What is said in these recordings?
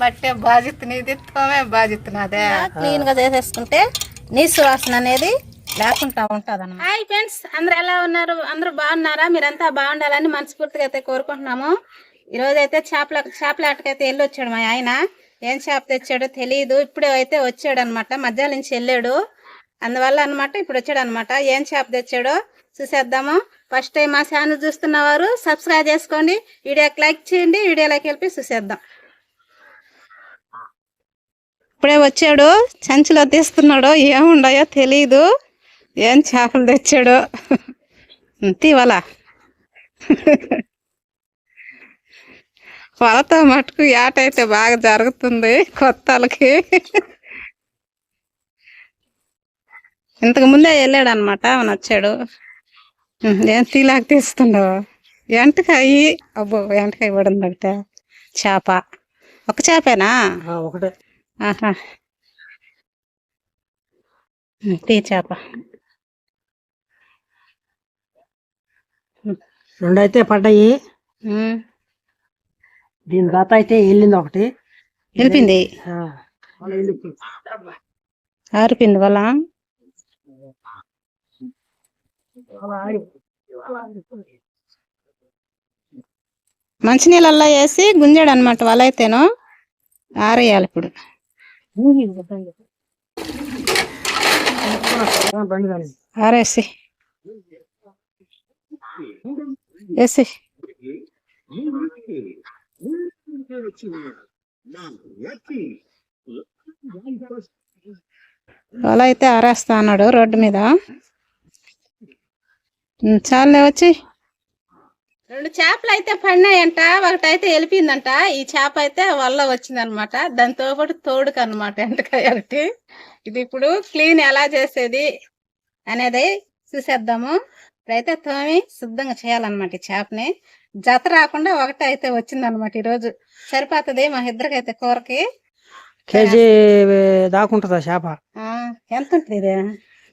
బట్టే బాధ్యత నీది తోమే బాధ్యత నాదే. క్లీన్గా చేసేసుకుంటే నీ సువాసన అనేది లేకుండా ఉంటది అన్నమాట హాయ్ ఫ్రెండ్స్ అందరు ఎలా ఉన్నారు? అందరూ బాగున్నారా? మీరంతా బాగుండాలని మనస్ఫూర్తిగా అయితే కోరుకుంటున్నాము. ఈ రోజు అయితే చేపల చేపల ఆటకైతే వెళ్ళి వచ్చాడు మా ఆయన. ఏం చేప తెచ్చాడో తెలియదు ఇప్పుడే అయితే వచ్చాడు అనమాట మధ్యాహ్నం నుంచి వెళ్ళాడు అందువల్ల అన్నమాట ఇప్పుడు వచ్చాడు అనమాట ఏం చేప తెచ్చాడో చూసేద్దాము. ఫస్ట్ టైం మా ఛానల్ చూస్తున్న వారు సబ్స్క్రైబ్ చేసుకోండి. వీడియోకి లైక్ చేయండి. వీడియోలోకి వెళ్ళి చూసేద్దాం. ఇప్పుడే వచ్చాడు. సంచిలో తీస్తున్నాడు ఏముండయో తెలీదు. ఏం చేపలు తెచ్చాడో. తీవాలా వలతో మటుకు ఆట అయితే బాగా జరుగుతుంది కొత్తలకి ఇంతకు ముందే వెళ్ళాడు అనమాట అవును వచ్చాడు ఏం తీలాగా తీస్తుండవు ఎంటకాయ? అబ్బో ఎంటకాయ పడింది ఒకట చేప. ఒక చేపేనా? ఒకటే. ఆహా. టీ చేప. రెండు అయితే పడ్డాయి దీని గత అయితే వెళ్ళింది ఒకటి. వెళ్ళిపోయింది. ఆరిపోయింది ఆగిపోయింది. మంచినీళ్ళల్లో వేసి గుంజాడు అనమాట వల అయితేను ఆరేయాలి ఇప్పుడు. ఆరేసి వేసి వల అయితే ఆరేస్తా అన్నాడు రోడ్డు మీద. చాలే వచ్చి. రెండు చేపలు అయితే పడినాయంట ఒకటి అయితే వెళ్ళిపోయిందంట. ఈ చేప అయితే వల్ల వచ్చిందనమాట. దాంతో పాటు తోడుకు అనమాట ఎంటకాయ ఒకటి ఇది ఇప్పుడు క్లీన్ ఎలా చేసేది అనేది చూసేద్దాము. ఇప్పుడైతే తోమి శుద్ధంగా చేయాలన్నమాట ఈ చేపని. జత రాకుండా ఒకటి అయితే వచ్చిందనమాట ఈరోజు. సరిపోతుంది మా ఇద్దరికైతే కూరకి. కేజీ దాకుంటుందా చేప? ఎంత ఉంటుంది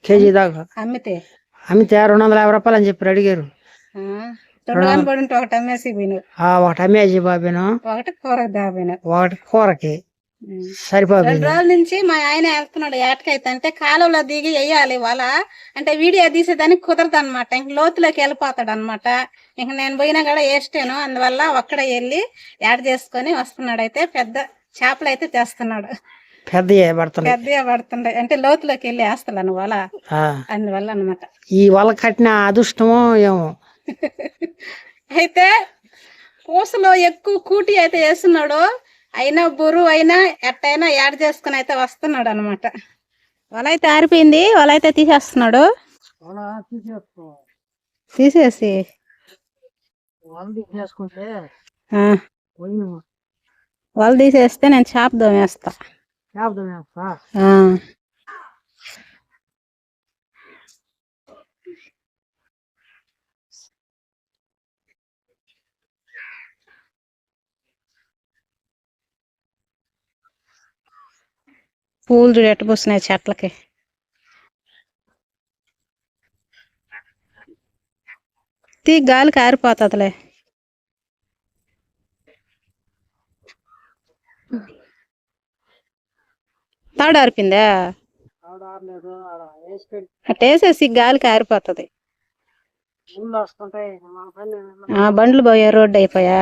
కేజీ దాకా. అమ్మితే? అమ్మితే రెండు వందల యాభై రూపాయలు అని చెప్పి అడిగారు ఒకటి అమ్మేసి ఒకటి బాబేను. ఒకటి కూరకు దాబోయినావు ఒకటి కూరకి ఉమ్. సరిపోయింది రెండు రోజుల నుంచి మా ఆయన వెళ్తున్నాడు ఏటకైతే అంటే కాలువలో దిగి వెయ్యాలి వల అంటే వీడియో తీసేదానికి కుదరదు అనమాట ఇంక లోతులోకి వెళ్ళిపోతాడు అనమాట ఇంక నేను పోయినా కూడా వేస్టేను. అందువల్ల ఒక్కడ వెళ్ళి యాడ్ చేసుకొని వస్తున్నాడు అయితే పెద్ద చేపలు అయితే తెస్తున్నాడు. పెద్ద పెద్దగా పడుతుండే అంటే లోతులోకి వెళ్ళి వేస్తాను వల ఆ, అందువల్ల అనమాట ఈ వల కట్టిన అదృష్టమో ఏమో. అయితే పూసలో ఎక్కువ కూటి అయితే వేస్తున్నాడు అయినా బురువు అయినా ఎట్టయినా యాడ్ చేసుకుని అయితే వస్తున్నాడు అనమాట వల అయితే ఆరిపోయింది వల అయితే తీసేస్తున్నాడు తీసేసి వల తీసేస్తే నేను చేప దోమేస్తా. చేప పూలు చూడు ఎట్ట పూస్తున్నాయి చెట్లకి. తీ గాలి కారిపోతుందిలే. తాడు ఆరిపోయిందా? ఆడ ఆరలేదు ఆడ వేసి పెట్టి అట్ట వేసేసి గాలి కారిపోతుంది. బండ్లు పోయా రోడ్డు అయిపోయా?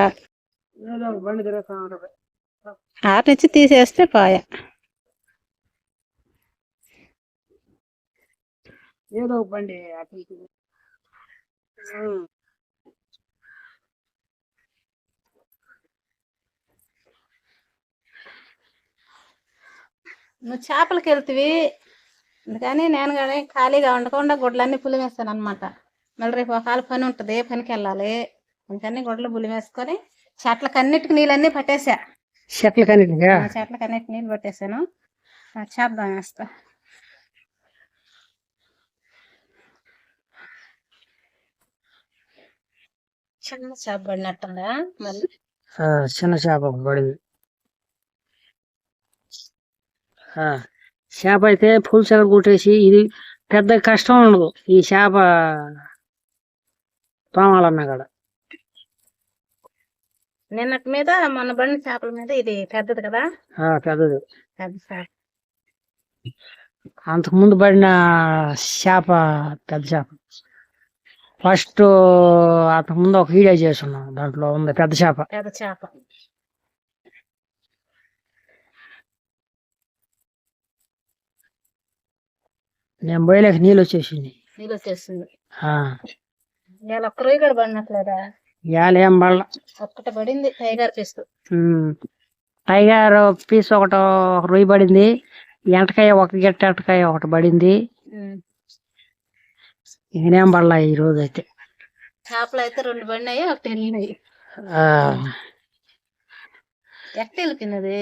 ఏదో ఒక బండి తిరుగుతూ ఉంటది. ఆట నుంచి తీసేస్తే పోయా. ఏదో బండి ఇటు. ఉమ్. నువ్వు చేపలకి వెళ్తివి అందుకని నేను కానీ ఖాళీగా ఉండకుండా గుడ్లన్నీ పులిమేస్తాను అనమాట మళ్ళీ రేపు ఒకవేళ పని ఉంటుంది పనికి వెళ్ళాలి? అందుకని గుడ్లు పులిమేసుకొని చెట్లకి అన్నిటికి నీళ్ళన్నీ పట్టేసా. చెట్ల కనిటిగా ఆ చెట్లకి అన్నిటికి నీళ్ళు పట్టేసాను. ఆ చేద్దాం వేస్తా. చిన్న చేప పడినట్టుందా మళ్ళీ ఆ, చిన్న చేప పడింది ఆ, చేప అయితే ఫుల్ సెగర్ కొట్టేసి ఇది పెద్ద కష్టం ఉండదు. ఈ చేప తోమాలన్నా కూడా. నిన్నటి మీద మొన్న బండి చేపల మీద ఇది పెద్దది కదా? ఆ, పెద్దది. పెద్ద చేప. అంతకుముందు పడిన చేప పెద్ద చేప. ఫస్ట్ అంతకుముందు ఒక వీడియో చేస్తున్నాం దాంట్లో ఉంది పెద్ద చేప. పెద్ద చేప. నేను పోయలేక నీళ్ళు వచ్చేసింది. నీళ్ళు వచ్చేస్తుంది ఆ, ఇవాళ ఒక్క రోజు కూడా పడినట్లేదా? ఇవాళ ఏం బళ్ళ ఒక్కటి పడింది టైగర్ పీస్ టైగర్ పీస్ ఒకటి ఒక రొయ్యి పడింది. ఎంటకాయ ఒక గిట్ట ఎంటకాయ ఒకటి పడింది. ఇంకనేం పడలా ఈ రోజు అయితే చేపలు అయితే రెండు పడినాయి ఒకటి వెళ్ళినాయి. ఆ, ఎక్కడ వెళ్ళిపోయినది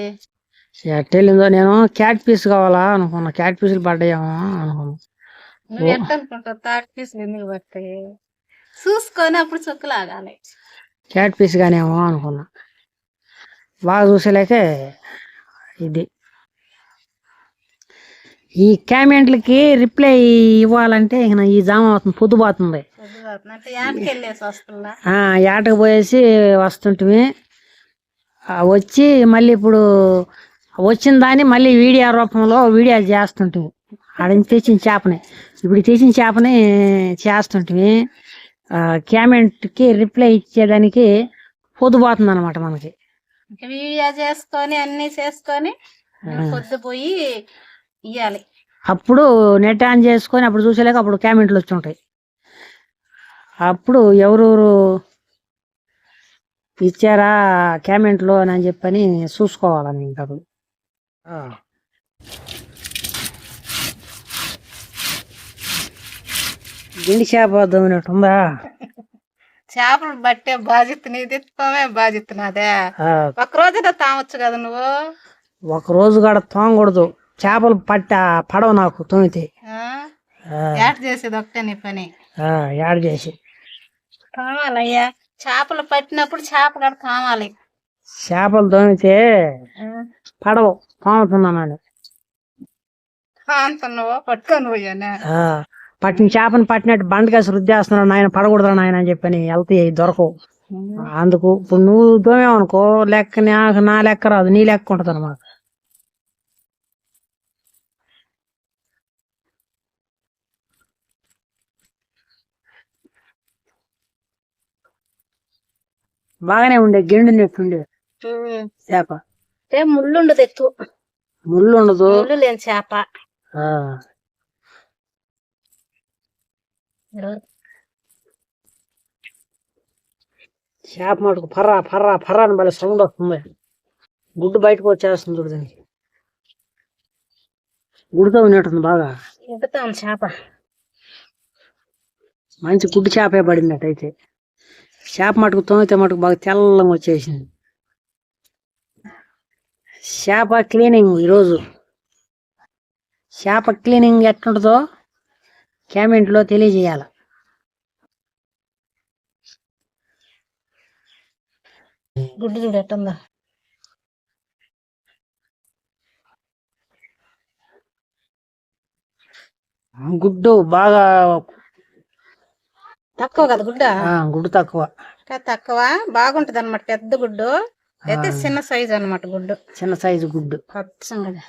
ఎట్ట వెళ్ళిందో నేను క్యాట్ పీస్ కావాలా అనుకున్నా క్యాట్ పీసులు పడ్డాయేమో అనుకున్నా. ఎట్ట అనుకుంటావు? తాటి పీసులు ఎందుకు పడతాయి? చూసుకొని అప్పుడు చొక్కు లాగాలి. క్యాట్ పీస్ గానేమో అనుకున్నా. బాగా చూసేలేకే ఇది. ఈ కామెంట్లకి రిప్లై ఇవ్వాలంటే ఈ జామ అవుతుంది పొద్దుపోతుంది ఏటకు పోయేసి వస్తుంటివి ఆ, వచ్చి మళ్ళీ ఇప్పుడు వచ్చిన దాన్ని మళ్ళీ వీడియో రూపంలో వీడియో చేస్తుంటివి ఆడ నుంచి తెచ్చిన చేపని. ఇప్పుడు తెచ్చిన చేపని చేస్తుంటివి ఆ, కామెంట్కి రిప్లై ఇచ్చేదానికి పొద్దుపోతుంది అనమాట మనకి. వీడియో చేసుకొని అన్ని చేసుకొని పొద్దుపోయి ఇయ్యాలి. అప్పుడు నెట్ ఆన్ చేసుకొని అప్పుడు చూసేలేక అప్పుడు కామెంట్లు వచ్చి ఉంటాయి. అప్పుడు ఎవరెవరు ఇచ్చారా కామెంట్లు అని అని చెప్పని చూసుకోవాలని ఇంకా అప్పుడు. గిండి చేప దోమినట్టు ఉందా? చేపలు పట్టే బాధ్యత నీది తోమే బాధ్యత నాదే. ఒక రోజున తామొచ్చు కదా నువ్వు? ఒక రోజు కాడ తోమకూడదు. చేపలు పట్ట పడవ నాకు తోమితే. చేసేది ఒకటే నీ పని. యాడ్ చేసి. కావాలయ్యా. చేపలు పట్టినప్పుడు చేప కాడ కావాలి. చేపలు తోమితే పడవ తోముతున్నాను పట్టుకొని పోయానే? పట్టిన చేపని పట్టినట్టు బండకేసి రుద్దేస్తున్నాడు. నాయన పడకూడదు నాయన అని చెప్పని వెళ్తాయి దొరకవు. అందుకు ఇప్పుడు నువ్వు దోమేవనుకో లెక్క నాకు నా లెక్క రాదు నీ లెక్క ఉంటది అనమాట బాగానే ఉండే గెండు నెట్టు ఉండే. చేప. అంటే ముళ్ళు ఉండదు ఎక్కువ. ముళ్ళు ఉండదు. ముళ్ళు లేని చేప. ఆ, చేప మటుకు పర్రా పర్రా పర్రా అని భలే సౌండ్ వస్తుంది. గుడ్డు బయటకు వచ్చేస్తుంది చూడు దానికి. గుడ్డుతో ఉన్నట్టుంది బాగా. చేప. మంచి గుడ్డు చేపే పడినట్టు అయితే చేప మటుకు తోమితే మటుకు బాగా తెల్లంగా వచ్చేసింది. చేప క్లీనింగ్ ఈరోజు. చేప క్లీనింగ్ ఎట్లుంటుందో కామెంట్లో తెలియజేయాల. గుడ్డు చూడు ఎట్టుందా. గుడ్డు బాగా తక్కువ కదా గుడ్డ? గుడ్డు తక్కువ. తక్కువ? బాగుంటది అనమాట పెద్ద గుడ్డు. అయితే చిన్న సైజ్ అన్నమాట గుడ్డు. చిన్న సైజు గుడ్డు. పచ్చంగా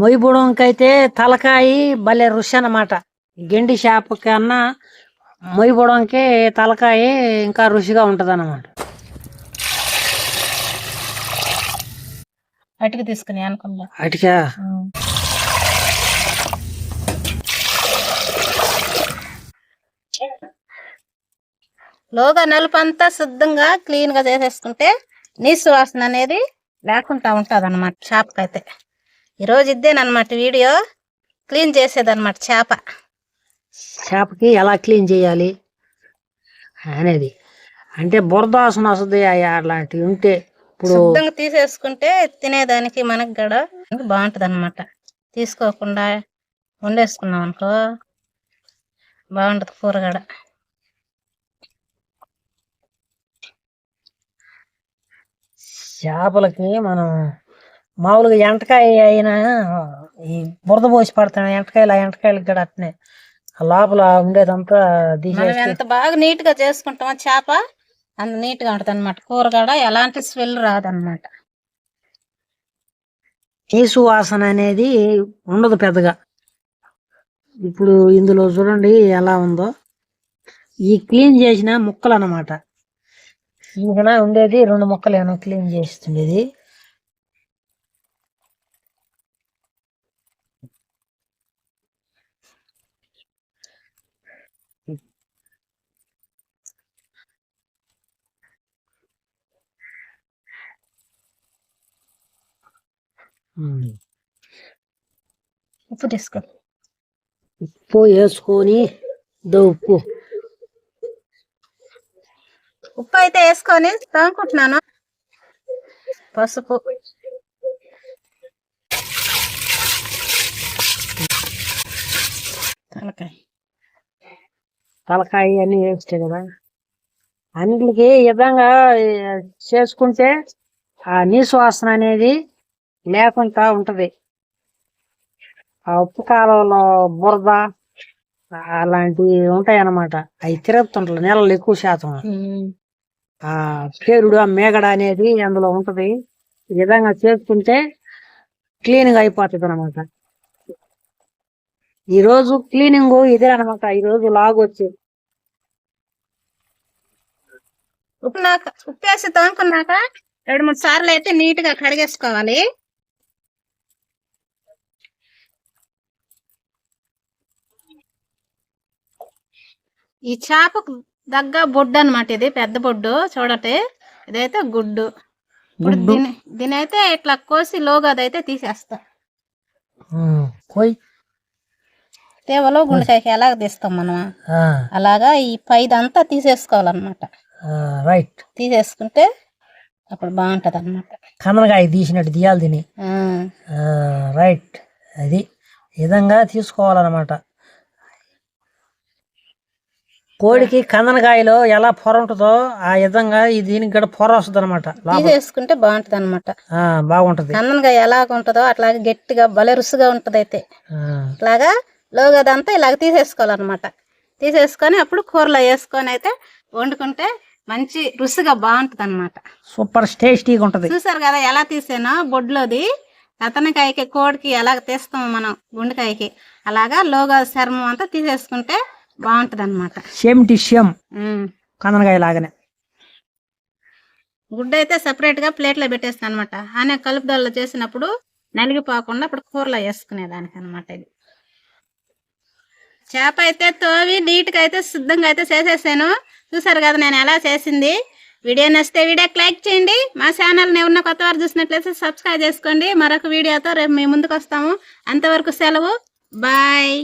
మొయ్యబుడంకైతే తలకాయి భలే రుచి అన్నమాట. గెండి చేప కన్నా మొయ్యబుడంకే తలకాయి ఇంకా రుచిగా ఉంటది అన్నమాట అటుకు తీసుకుని అనుకుందా. అటికా? లోగా నలుపు అంతా శుద్ధంగా క్లీన్గా చేసేసుకుంటే నీసు వాసన అనేది లేకుండా ఉంటది అనమాట చేపకైతే ఈరోజు ఇద్దేనమాట వీడియో. క్లీన్ చేసేదన్నమాట చేప. చేపకి ఎలా క్లీన్ చేయాలి అనేది. అంటే బురద వాసన వస్తుంది అలాంటివి ఉంటే ఇప్పుడు శుద్ధంగా తీసేసుకుంటే తినేదానికి మనకు కూడా బాగుంటది అనమాట తీసుకోకుండా వండేసుకున్నాం అనుకో బాగుంటది కూర కూడా చేపలకి మనం మామూలుగా ఎంటకాయ అయినా ఈ బురద పోసి పడతాం ఎంటకాయలు ఆ ఎంటకాయలకి కూడా అట్నే. ఆ లోపల ఉండేదంతా మనం ఎంత బాగా నీట్గా చేసుకుంటామో చేప అంత నీట్గా ఉంటది అనమాట కూర కూడా ఎలాంటి స్మెల్ రాదన్నమాట. నీసు వాసన అనేది ఉండదు పెద్దగా. ఇప్పుడు ఇందులో చూడండి ఎలా ఉందో. ఈ క్లీన్ చేసిన ముక్కలు అన్నమాట ఇంకా ఉండేది రెండు మొక్కలు ఏమైనా క్లీన్ చేస్తుండేది. ఉప్పు తీసుకో. ఉప్పు వేసుకొని దో ఉప్పు. ఉప్పు అయితే వేసుకొని తోముకుంటున్నాను పసుపు. తలకాయ. తలకాయ అన్ని వేస్తే కదా. అన్నిటికి విధంగా చేసుకుంటే ఆ నీసు వాసన అనేది లేకుండా ఉంటది. ఆ ఉప్పు కాలంలో బురద అలాంటివి ఉంటాయి అన్నమాట అవి తిరుగుతుంటారు నెలలు ఎక్కువ శాతం. ఆ పేరుడు ఆ మేగడ అనేది అందులో ఉంటది. ఈ విధంగా చేసుకుంటే క్లీనింగ్ అయిపోతుంది అనమాట ఈ రోజు క్లీనింగ్ ఇదే అనమాట ఈ రోజు లాగ్ వచ్చేది ఉప్పు నాక తోముకున్నాక రెండు మూడు సార్లు అయితే నీట్గా కడిగేసుకోవాలి. ఈ చేపకు దగ్గ బొడ్డు అన్నమాట ఇది పెద్ద బొడ్డు చూడటే ఇదైతే గుడ్డు. ఇప్పుడు. దీని దీని అయితే ఇట్లా కోసి లోగా అదైతే తీసేస్తా. తేవలో గుండెకాయకి ఎలాగ తీస్తాం మనం అలాగా ఈ పైదంతా తీసేసుకోవాలన్నమాట. రైట్. తీసేసుకుంటే అప్పుడు బాగుంటది అనమాట కన్ననకాయ తీసినట్టు తీయాలి దీన్ని. ఆ, రైట్. అది విధంగా తీసుకోవాలన్నమాట. కోడికి కందనకాయలో ఎలా పొర ఉంటుందో ఆ విధంగా ఈ దీనికి కూడా పొర వస్తుంది అనమాట తీసేసుకుంటే బాగుంటది అనమాట బాగుంటది. నందనగా ఎలాగ ఉంటుందో అట్లాగే గట్టిగా భలే రుచిగా ఉంటది అయితే. ఆ, ఇట్లాగా లోగదంతా ఇలాగ తీసేసుకోవాలన్నమాట. తీసేసుకొని అప్పుడు కూరలో వేసుకొని అయితే వండుకుంటే మంచి రుచిగా బాగుంటది అనమాట సూపర్ టేస్టీగా ఉంటది. చూసారు కదా ఎలా తీసానో బొడ్లోది. అతనికాయకి కోడికి ఎలాగ తీస్తాము మనం గుండెకాయకి. అలాగా లోగా చర్మం అంతా తీసేసుకుంటే బాగుంటది అనమాట సేమ్ టు సేమ్ కందనకాయ లాగానే. గుడ్డ అయితే సెపరేట్గా ప్లేట్లో పెట్టేస్తాను అనమాట అనే కలుపుదల్లో చేసినప్పుడు నలిగిపోకుండా ఇప్పుడు కూరలో వేసుకునేదానికి అనమాట ఇది. చేప అయితే తోవి నీట్గా అయితే సిద్ధంగా అయితే చేసేసాను. చూసారు కదా నేను ఎలా చేసింది? వీడియో నచ్చితే వీడియోకి లైక్ చేయండి. మా ఛానల్ని ఎవరన్నా కొత్త వారు చూసినట్లయితే సబ్స్క్రైబ్ చేసుకోండి. మరొక వీడియోతో రేపు మీ ముందుకు వస్తాము. అంతవరకు సెలవు. బాయ్.